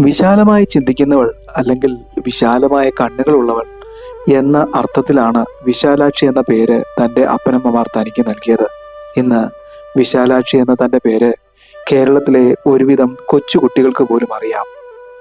വിശാലമായി ചിന്തിക്കുന്നവൾ അല്ലെങ്കിൽ വിശാലമായ കണ്ണുകളുള്ളവൾ എന്ന അർത്ഥത്തിലാണ് വിശാലാക്ഷി എന്ന പേര് തന്റെ അപ്പനമ്മമാർ തനിക്ക് നൽകിയത്. ഇന്ന് വിശാലാക്ഷി എന്ന തന്റെ പേര് കേരളത്തിലെ ഒരുവിധം കൊച്ചുകുട്ടികൾക്ക് പോലും അറിയാം.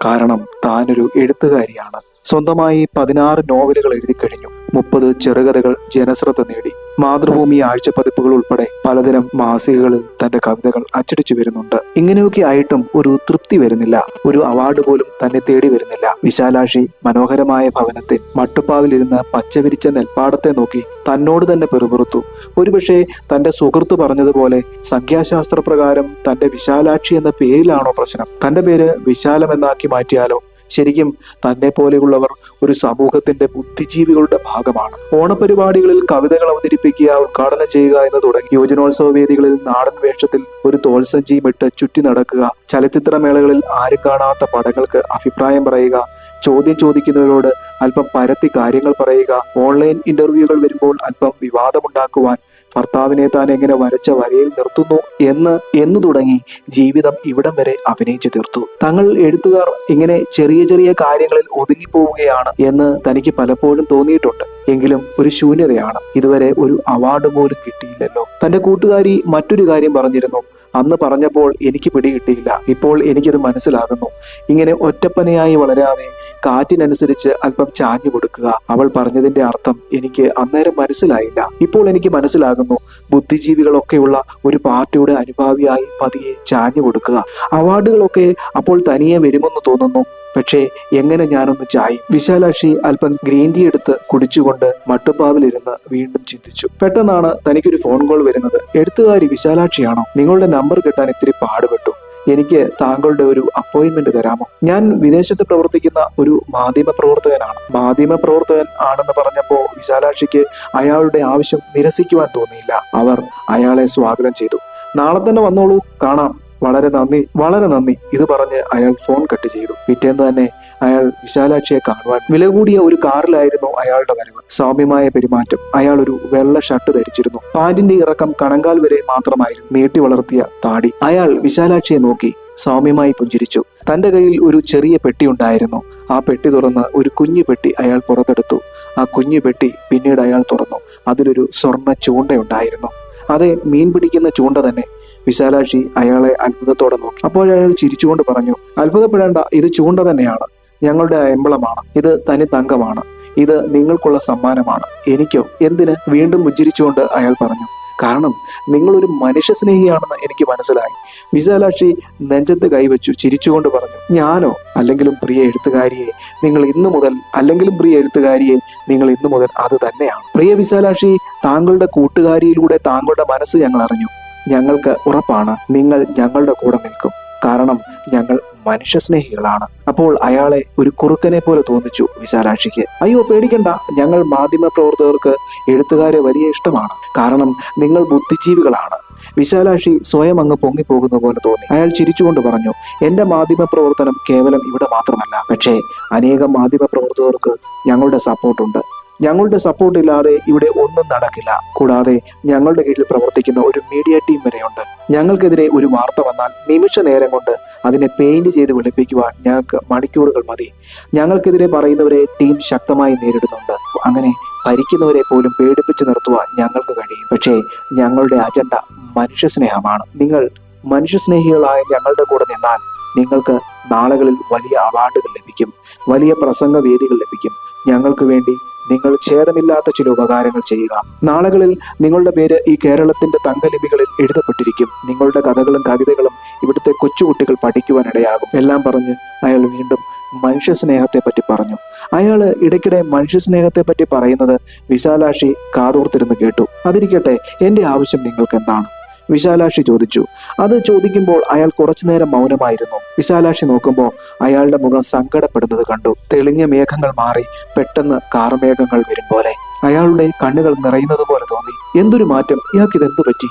കാരണം താനൊരു എഴുത്തുകാരിയാണ്. സ്വന്തമായി പതിനാറ് നോവലുകൾ എഴുതി കഴിഞ്ഞു. മുപ്പത് ചെറുകഥകൾ ജനശ്രദ്ധ നേടി. മാതൃഭൂമി ആഴ്ചപ്പതിപ്പുകൾ ഉൾപ്പെടെ പലതരം മാസികകളിൽ തന്റെ കവിതകൾ അച്ചടിച്ചു വരുന്നുണ്ട്. ഇങ്ങനെയൊക്കെ ആയിട്ടും ഒരു തൃപ്തി വരുന്നില്ല. ഒരു അവാർഡ് പോലും തന്നെ തേടി വരുന്നില്ല. വിശാലാക്ഷി മനോഹരമായ ഭവനത്തിൽ മട്ടുപ്പാവിലിരുന്ന് പച്ചവിരിച്ച നെൽപ്പാടത്തെ നോക്കി തന്നോട് തന്നെ പെറുപുറത്തു. ഒരുപക്ഷെ തന്റെ സുഹൃത്ത് പറഞ്ഞതുപോലെ സംഖ്യാശാസ്ത്ര പ്രകാരം തന്റെ വിശാലാക്ഷി എന്ന പേരിലാണോ പ്രശ്നം? തന്റെ പേര് വിശാലം എന്നാക്കി മാറ്റിയാലോ? ശരിക്കും തന്നെ പോലെയുള്ളവർ ഒരു സമൂഹത്തിന്റെ ബുദ്ധിജീവികളുടെ ഭാഗമാണ്. ഓണപരിപാടികളിൽ കവിതകൾ അവതരിപ്പിക്കുക ഉദ്ഘാടനം ചെയ്യുക എന്ന് തുടങ്ങി യുവജനോത്സവ വേദികളിൽ നാടൻ വേഷത്തിൽ ഒരു തോൽസഞ്ചിയും ഇട്ട് ചുറ്റി നടക്കുക ചലച്ചിത്രമേളകളിൽ ആരും കാണാത്ത പടങ്ങൾക്ക് അഭിപ്രായം പറയുക ചോദ്യം ചോദിക്കുന്നവരോട് അല്പം പരത്തി കാര്യങ്ങൾ പറയുക. ഓൺലൈൻ ഇന്റർവ്യൂകൾ വരുമ്പോൾ അല്പം വിവാദമുണ്ടാക്കുവാൻ ഭർത്താവിനെ താൻ എങ്ങനെ വരച്ച വരയിൽ നിർത്തുന്നു എന്ന് എന്നു തുടങ്ങി ജീവിതം ഇവിടം വരെ അഭിനയിച്ചു തീർത്തു. തങ്ങൾ എഴുത്തുകാർ ഇങ്ങനെ ചെറിയ ചെറിയ കാര്യങ്ങളിൽ ഒതുങ്ങിപ്പോവുകയാണ് എന്ന് തനിക്ക് പലപ്പോഴും തോന്നിയിട്ടുണ്ട്. എങ്കിലും ഒരു ശൂന്യതയാണ്. ഇതുവരെ ഒരു അവാർഡ് പോലും കിട്ടിയില്ലല്ലോ. തന്റെ കൂട്ടുകാരി മറ്റൊരു കാര്യം പറഞ്ഞിരുന്നു. അന്ന് പറഞ്ഞപ്പോൾ എനിക്ക് പിടികിട്ടിയില്ല ഇപ്പോൾ എനിക്കത് മനസ്സിലാകുന്നു. ഇങ്ങനെ ഒറ്റപ്പനയായി വളരാതെ കാറ്റിനനുസരിച്ച് അല്പം ചാഞ്ഞു കൊടുക്കുക. അവൾ പറഞ്ഞതിന്റെ അർത്ഥം എനിക്ക് അന്നേരം മനസ്സിലായില്ല. ഇപ്പോൾ എനിക്ക് മനസ്സിലാകുന്നു ബുദ്ധിജീവികളൊക്കെയുള്ള ഒരു പാർട്ടിയുടെ അനുഭാവിയായി പതിയെ ചാഞ്ഞു കൊടുക്കുക. അവാർഡുകളൊക്കെ അപ്പോൾ തനിയെ വരുമെന്ന് തോന്നുന്നു. പക്ഷേ എങ്ങനെ ഞാനൊന്ന് ചായി? വിശാലാക്ഷി അല്പം ഗ്രീൻ ടീ എടുത്ത് കുടിച്ചുകൊണ്ട് മട്ടുപ്പാവിലിരുന്ന് വീണ്ടും ചിന്തിച്ചു. പെട്ടെന്നാണ് തനിക്കൊരു ഫോൺ കോൾ വരുന്നത്. എഴുത്തുകാരി വിശാലാക്ഷിയാണോ? നിങ്ങളുടെ നമ്പർ കിട്ടാൻ ഇത്തിരി പാടുപെട്ടു. എനിക്ക് താങ്കളുടെ ഒരു അപ്പോയിന്റ്മെന്റ് തരാമോ? ഞാൻ വിദേശത്ത് പ്രവർത്തിക്കുന്ന ഒരു മാധ്യമ പ്രവർത്തകനാണ്. മാധ്യമ പ്രവർത്തകൻ ആണെന്ന് പറഞ്ഞപ്പോ വിശാലാക്ഷിക്ക് അയാളുടെ ആവശ്യം നിരസിക്കുവാൻ തോന്നിയില്ല. അവർ അയാളെ സ്വാഗതം ചെയ്തു. നാളെ തന്നെ വന്നോളൂ. കാണാം. വളരെ നന്ദി വളരെ നന്ദി. ഇത് പറഞ്ഞ് അയാൾ ഫോൺ കട്ട് ചെയ്തു. പിറ്റേന്ന് തന്നെ അയാൾ വിശാലാക്ഷിയെ കാണുവാൻ വില കൂടിയ ഒരു കാറിലായിരുന്നു അയാളുടെ വരവ്. സൗമ്യമായ പെരുമാറ്റം. അയാൾ ഒരു വെള്ള ഷർട്ട് ധരിച്ചിരുന്നു. പാന്റിന്റെ ഇറക്കം കണങ്കാൽ വരെ മാത്രമായിരുന്നു നീട്ടി വളർത്തിയ താടി. അയാൾ വിശാലാക്ഷിയെ നോക്കി സൗമ്യമായി പുഞ്ചിരിച്ചു. തന്റെ കയ്യിൽ ഒരു ചെറിയ പെട്ടി ഉണ്ടായിരുന്നു. ആ പെട്ടി തുറന്ന് ഒരു കുഞ്ഞു പെട്ടി അയാൾ പുറത്തെടുത്തു. ആ കുഞ്ഞു പെട്ടി പിന്നീട് അയാൾ തുറന്നു. അതിലൊരു സ്വർണ ചൂണ്ടയുണ്ടായിരുന്നു അതെ മീൻ പിടിക്കുന്ന ചൂണ്ട തന്നെ വിശാലാക്ഷി അയാളെ അത്ഭുതത്തോടെ നോക്കി. അപ്പോൾ അയാൾ ചിരിച്ചുകൊണ്ട് പറഞ്ഞു അത്ഭുതപ്പെടേണ്ട ഇത് ചൂണ്ട തന്നെയാണ്. ഞങ്ങളുടെ എംബളമാണ്. ഇത് തനി തങ്കമാണ്. ഇത് നിങ്ങൾക്കുള്ള സമ്മാനമാണ്. എനിക്കോ? എന്തിന് വീണ്ടും ഉച്ചരിച്ചുകൊണ്ട് അയാൾ പറഞ്ഞു കാരണം നിങ്ങളൊരു മനുഷ്യ സ്നേഹിയാണെന്ന് എനിക്ക് മനസ്സിലായി. വിശാലാക്ഷി നെഞ്ചത്ത് കൈവച്ചു ചിരിച്ചുകൊണ്ട് പറഞ്ഞു ഞാനോ? അല്ലെങ്കിലും പ്രിയ എഴുത്തുകാരിയെ നിങ്ങൾ ഇന്നു മുതൽ അല്ലെങ്കിലും പ്രിയ എഴുത്തുകാരിയെ നിങ്ങൾ ഇന്നു മുതൽ അത് തന്നെയാണ്. പ്രിയ വിശാലാക്ഷി താങ്കളുടെ കൂട്ടുകാരിയിലൂടെ താങ്കളുടെ മനസ്സ് ഞങ്ങൾ അറിഞ്ഞു. ഞങ്ങൾക്ക് ഉറപ്പാണ്. നിങ്ങൾ ഞങ്ങളുടെ കൂടെ നിൽക്കും. കാരണം ഞങ്ങൾ മനുഷ്യസ്നേഹികളാണ്. അപ്പോൾ അയാളെ ഒരു കുറുക്കനെ പോലെ തോന്നിച്ചു വിശാലാക്ഷിക്ക്. അയ്യോ പേടിക്കണ്ട. ഞങ്ങൾ മാധ്യമ പ്രവർത്തകർക്ക് എഴുത്തുകാരെ വലിയ ഇഷ്ടമാണ്. കാരണം നിങ്ങൾ ബുദ്ധിജീവികളാണ്. വിശാലാക്ഷി സ്വയം അങ്ങ് പൊങ്ങിപ്പോകുന്ന പോലെ തോന്നി. അയാൾ ചിരിച്ചുകൊണ്ട് പറഞ്ഞു എന്റെ മാധ്യമ പ്രവർത്തനം കേവലം ഇവിടെ മാത്രമല്ല. പക്ഷേ അനേകം മാധ്യമ പ്രവർത്തകർക്ക് ഞങ്ങളുടെ സപ്പോർട്ടുണ്ട് ഞങ്ങളുടെ സപ്പോർട്ട് ഇല്ലാതെ ഇവിടെ ഒന്നും നടക്കില്ല. കൂടാതെ ഞങ്ങളുടെ കീഴിൽ പ്രവർത്തിക്കുന്ന ഒരു മീഡിയ ടീം വരെയുണ്ട്. ഞങ്ങൾക്കെതിരെ ഒരു വാർത്ത വന്നാൽ നിമിഷ നേരം കൊണ്ട് അതിനെ പെയിന്റ് ചെയ്ത് വെളുപ്പിക്കുവാൻ ഞങ്ങൾക്ക് മണിക്കൂറുകൾ മതി. ഞങ്ങൾക്കെതിരെ പറയുന്നവരെ ടീം ശക്തമായി നേരിടുന്നുണ്ട്. അങ്ങനെ ഭരിക്കുന്നവരെ പോലും പേടിപ്പിച്ചു നിർത്തുവാൻ ഞങ്ങൾക്ക് കഴിയും. പക്ഷേ ഞങ്ങളുടെ അജണ്ട മനുഷ്യസ്നേഹമാണ് നിങ്ങൾ മനുഷ്യസ്നേഹികളായ ഞങ്ങളുടെ കൂടെ നിന്നാൽ നിങ്ങൾക്ക് നാളുകളിൽ വലിയ അവാർഡുകൾ ലഭിക്കും. വലിയ പ്രസംഗ വേദികൾ ലഭിക്കും. ഞങ്ങൾക്ക് വേണ്ടി നിങ്ങൾ ഛേദമില്ലാത്ത ചില ഉപകാരങ്ങൾ ചെയ്യുക. നാളുകളിൽ നിങ്ങളുടെ പേര് ഈ കേരളത്തിന്റെ തങ്കലിപികളിൽ എഴുതപ്പെട്ടിരിക്കും. നിങ്ങളുടെ കഥകളും കവിതകളും ഇവിടുത്തെ കൊച്ചുകുട്ടികൾ പഠിക്കുവാൻ ഇടയാകും. എല്ലാം പറഞ്ഞ് അയാൾ വീണ്ടും മനുഷ്യ സ്നേഹത്തെ പറ്റി പറഞ്ഞു. അയാൾ ഇടയ്ക്കിടെ മനുഷ്യ സ്നേഹത്തെ പറ്റി പറയുന്നത് വിശാലാക്ഷി കാതോർത്തിരുന്ന് കേട്ടു. അതിരിക്കട്ടെ എന്റെ ആവശ്യം നിങ്ങൾക്ക് എന്താണ് വിശാലാക്ഷി ചോദിച്ചു. അത് ചോദിക്കുമ്പോൾ അയാൾ കുറച്ചുനേരം മൗനമായിരുന്നു. വിശാലാക്ഷി നോക്കുമ്പോൾ അയാളുടെ മുഖം സങ്കടപ്പെടുന്നത് കണ്ടു. തെളിഞ്ഞ മേഘങ്ങൾ മാറി പെട്ടെന്ന് കാർമേഘങ്ങൾ വരും പോലെ. അയാളുടെ കണ്ണുകൾ നിറയുന്നത് പോലെ തോന്നി. എന്തൊരു മാറ്റം? ഇയാൾക്ക് ഇതെന്തു പറ്റി?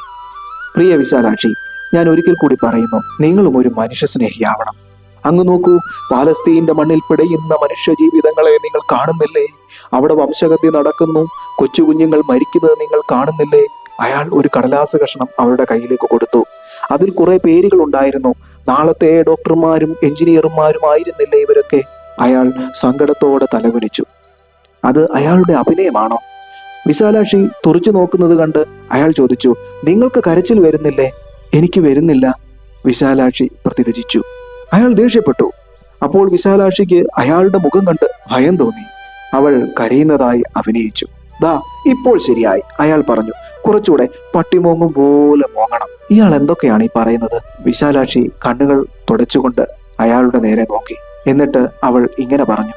പ്രിയ വിശാലാക്ഷി ഞാൻ ഒരിക്കൽ കൂടി പറയുന്നു. നിങ്ങളും ഒരു മനുഷ്യ സ്നേഹിയാവണം. അങ്ങ് നോക്കൂ പാലസ്തീന്റെ മണ്ണിൽ പിടയുന്ന മനുഷ്യ ജീവിതങ്ങളെ നിങ്ങൾ കാണുന്നില്ലേ? അവിടെ വംശഗതി നടക്കുന്നു. കൊച്ചു കുഞ്ഞുങ്ങൾ മരിക്കുന്നത് നിങ്ങൾ കാണുന്നില്ലേ? അയാൾ ഒരു കടലാസ് കഷണം അവരുടെ കയ്യിലേക്ക് കൊടുത്തു. അതിൽ കുറെ പേരുകൾ ഉണ്ടായിരുന്നു നാളത്തെ ഡോക്ടർമാരും എഞ്ചിനീയർമാരും ആയിരുന്നില്ല ഇവരൊക്കെ? അയാൾ സങ്കടത്തോടെ തലകുനിച്ചു. അത് അയാളുടെ അഭിനയമാണോ? വിശാലാക്ഷി തുറച്ചു നോക്കുന്നത് കണ്ട് അയാൾ ചോദിച്ചു നിങ്ങൾക്ക് കരച്ചിൽ വരുന്നില്ലേ? എനിക്ക് വരുന്നില്ല വിശാലാക്ഷി പ്രതിരചിച്ചു അയാൾ ദേഷ്യപ്പെട്ടു. അപ്പോൾ വിശാലാക്ഷിക്ക് അയാളുടെ മുഖം കണ്ട് ഭയം തോന്നി. അവൾ കരയുന്നതായി അഭിനയിച്ചു. ദാ ഇപ്പോൾ ശരിയായി. അയാൾ പറഞ്ഞു കുറച്ചുകൂടെ പട്ടിമോങ്ങും പോലെ മോങ്ങണം. ഇയാൾ എന്തൊക്കെയാണ് ഈ പറയുന്നത്? വിശാലാക്ഷി കണ്ണുകൾ തുടച്ചുകൊണ്ട് അയാളുടെ നേരെ നോക്കി. എന്നിട്ട് അവൾ ഇങ്ങനെ പറഞ്ഞു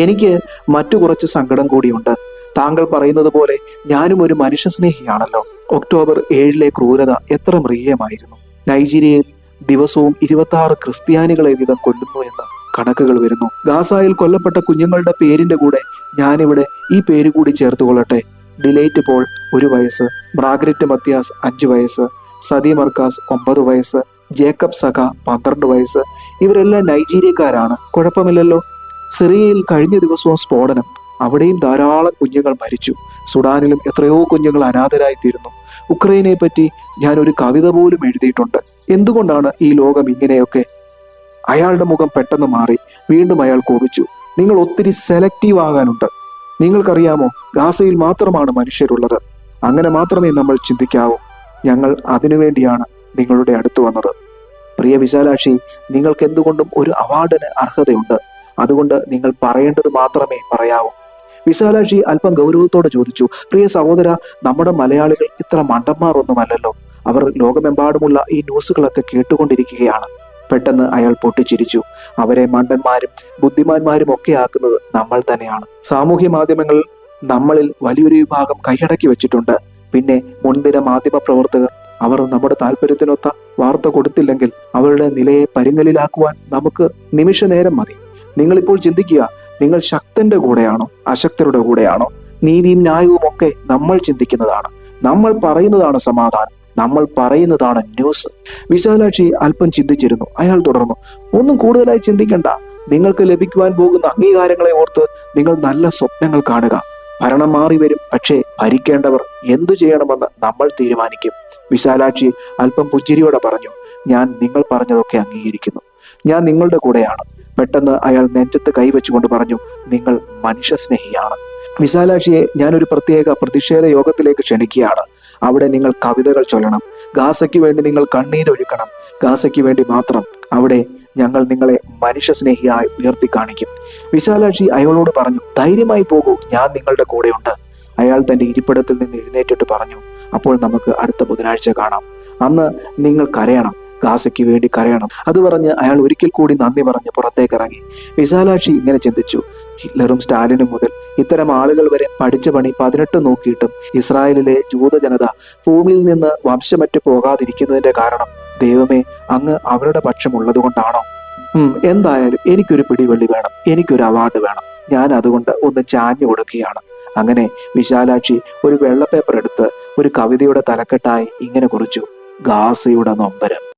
എനിക്ക് മറ്റു കുറച്ച് സങ്കടം കൂടിയുണ്ട്. താങ്കൾ പറയുന്നത് പോലെ ഞാനും ഒരു മനുഷ്യസ്നേഹിയാണല്ലോ. ഒക്ടോബർ ഏഴിലെ ക്രൂരത എത്ര മൃഗീയമായിരുന്നു. നൈജീരിയയിൽ ദിവസവും ഇരുപത്തി ക്രിസ്ത്യാനികളെ വീതം കൊല്ലുന്നു എന്ന് കണക്കുകൾ വരുന്നു. ഗാസായിൽ കൊല്ലപ്പെട്ട കുഞ്ഞുങ്ങളുടെ പേരിന്റെ കൂടെ ഞാനിവിടെ ഈ പേര് കൂടി ചേർത്ത് കൊള്ളട്ടെ ഡിലൈറ്റ് പോൾ ഒരു വയസ്സ് ബ്രാഗ്രറ്റ് മത്യാസ് അഞ്ചു വയസ്സ് സതി മർക്കാസ് ഒമ്പത് വയസ്സ് ജേക്കബ് സഖ പന്ത്രണ്ട് വയസ്സ് ഇവരെല്ലാം നൈജീരിയക്കാരാണ്. കുഴപ്പമില്ലല്ലോ? സിറിയയിൽ കഴിഞ്ഞ ദിവസവും സ്ഫോടനം. അവിടെയും ധാരാളം കുഞ്ഞുങ്ങൾ മരിച്ചു. സുഡാനിലും എത്രയോ കുഞ്ഞുങ്ങൾ അനാഥരായി തീരുന്നു ഉക്രൈനെ പറ്റി ഞാൻ ഒരു കവിത പോലും എഴുതിയിട്ടുണ്ട്. എന്തുകൊണ്ടാണ് ഈ ലോകം ഇങ്ങനെയൊക്കെ അയാളുടെ മുഖം പെട്ടെന്ന് മാറി വീണ്ടും അയാൾ കോപിച്ചു. നിങ്ങൾ ഒത്തിരി സെലക്റ്റീവ് ആകാനുണ്ട്. നിങ്ങൾക്കറിയാമോ ഗാസയിൽ മാത്രമാണ് മനുഷ്യരുള്ളത്. അങ്ങനെ മാത്രമേ നമ്മൾ ചിന്തിക്കാവൂ. ഞങ്ങൾ അതിനുവേണ്ടിയാണ് നിങ്ങളുടെ അടുത്ത് വന്നത്. പ്രിയ വിശാലാക്ഷി നിങ്ങൾക്ക് എന്തുകൊണ്ടും ഒരു അവാർഡിന് അർഹതയുണ്ട്. അതുകൊണ്ട് നിങ്ങൾ പറയേണ്ടത് മാത്രമേ പറയാവൂ. വിശാലാക്ഷി അല്പം ഗൗരവത്തോടെ ചോദിച്ചു പ്രിയ സഹോദര നമ്മുടെ മലയാളികൾ ഇത്ര മണ്ടന്മാർ ഒന്നുമല്ലല്ലോ അവർ ലോകമെമ്പാടുമുള്ള ഈ ന്യൂസുകളൊക്കെ കേട്ടുകൊണ്ടിരിക്കുകയാണ്. പെട്ടെന്ന് അയാൾ പൊട്ടിച്ചിരിച്ചു. അവരെ മണ്ടന്മാരും ബുദ്ധിമാന്മാരും ഒക്കെ ആക്കുന്നത് നമ്മൾ തന്നെയാണ്. സാമൂഹ്യ മാധ്യമങ്ങൾ നമ്മളിൽ വലിയൊരു വിഭാഗം കൈയടക്കി വെച്ചിട്ടുണ്ട്. പിന്നെ മുൻനിര മാധ്യമ പ്രവർത്തകർ അവർ നമ്മുടെ താല്പര്യത്തിനൊത്ത വാർത്ത കൊടുത്തില്ലെങ്കിൽ അവരുടെ നിലയെ പരിങ്ങലിലാക്കുവാൻ നമുക്ക് നിമിഷ നേരം മതി. നിങ്ങളിപ്പോൾ ചിന്തിക്കുക നിങ്ങൾ ശക്തന്റെ കൂടെയാണോ അശക്തരുടെ കൂടെയാണോ? നീതിയും ന്യായവും ഒക്കെ നമ്മൾ ചിന്തിക്കുന്നതാണ്. നമ്മൾ പറയുന്നതാണ് സമാധാനം. നമ്മൾ പറയുന്നതാണ് ന്യൂസ് വിശാലാക്ഷി അല്പം ചിന്തിച്ചിരുന്നു. അയാൾ തുടർന്നു ഒന്നും കൂടുതലായി ചിന്തിക്കണ്ട. നിങ്ങൾക്ക് ലഭിക്കുവാൻ പോകുന്ന അംഗീകാരങ്ങളെ ഓർത്ത് നിങ്ങൾ നല്ല സ്വപ്നങ്ങൾ കാണുക. ഭരണം മാറി വരും പക്ഷേ ഭരിക്കേണ്ടവർ എന്തു ചെയ്യണമെന്ന് നമ്മൾ തീരുമാനിക്കും. വിശാലാക്ഷി അല്പം പുഞ്ചിരിയോടെ പറഞ്ഞു ഞാൻ നിങ്ങൾ പറഞ്ഞതൊക്കെ അംഗീകരിക്കുന്നു. ഞാൻ നിങ്ങളുടെ കൂടെയാണ്. പെട്ടെന്ന് അയാൾ നെഞ്ചത്ത് കൈവച്ചുകൊണ്ട് പറഞ്ഞു നിങ്ങൾ മനുഷ്യസ്നേഹിയാണ്. വിശാലാക്ഷിയെ ഞാൻ ഒരു പ്രത്യേക പ്രതിഷേധ യോഗത്തിലേക്ക് ക്ഷണിക്കുകയാണ്. അവിടെ നിങ്ങൾ കവിതകൾ ചൊല്ലണം. ഗാസയ്ക്ക് വേണ്ടി നിങ്ങൾ കണ്ണീരൊഴുക്കണം ഗാസയ്ക്ക് വേണ്ടി മാത്രം അവിടെ ഞങ്ങൾ നിങ്ങളെ മനുഷ്യ സ്നേഹിയായി ഉയർത്തി കാണിക്കും. വിശാലാക്ഷി അയാളോട് പറഞ്ഞു ധൈര്യമായി പോകൂ ഞാൻ നിങ്ങളുടെ കൂടെയുണ്ട്. അയാൾ തന്റെ ഇരിപ്പിടത്തിൽ നിന്ന് എഴുന്നേറ്റിട്ട് പറഞ്ഞു അപ്പോൾ നമുക്ക് അടുത്ത ബുധനാഴ്ച കാണാം. അന്ന് നിങ്ങൾ കരയണം ഗാസയ്ക്ക് വേണ്ടി കരയണം. അത് പറഞ്ഞ് അയാൾ ഒരിക്കൽ കൂടി നന്ദി പറഞ്ഞ് പുറത്തേക്ക് ഇറങ്ങി. വിശാലാക്ഷി ഇങ്ങനെ ചിന്തിച്ചു ഹിറ്റ്ലറും സ്റ്റാലിനും മുതൽ ഇത്തരം ആളുകൾ വരെ പഠിച്ച പണി പതിനെട്ട് നോക്കിയിട്ടും ഇസ്രായേലിലെ ജൂത ജനത ഭൂമിയിൽ നിന്ന് വംശമറ്റ് പോകാതിരിക്കുന്നതിന്റെ കാരണം ദൈവമേ അങ്ങ് അവരുടെ പക്ഷം ഉള്ളതുകൊണ്ടാണോ ഉം എന്തായാലും എനിക്കൊരു പിടിവള്ളി വേണം എനിക്കൊരു അവാർഡ് വേണം. ഞാൻ അതുകൊണ്ട് ഒന്ന് ചാഞ്ഞു കൊടുക്കുകയാണ്. അങ്ങനെ വിശാലാക്ഷി ഒരു വെള്ള പേപ്പർ എടുത്ത് ഒരു കവിതയുടെ തലക്കെട്ടായി ഇങ്ങനെ കുറിച്ചു. ഗാസയുടെ നൊമ്പരം.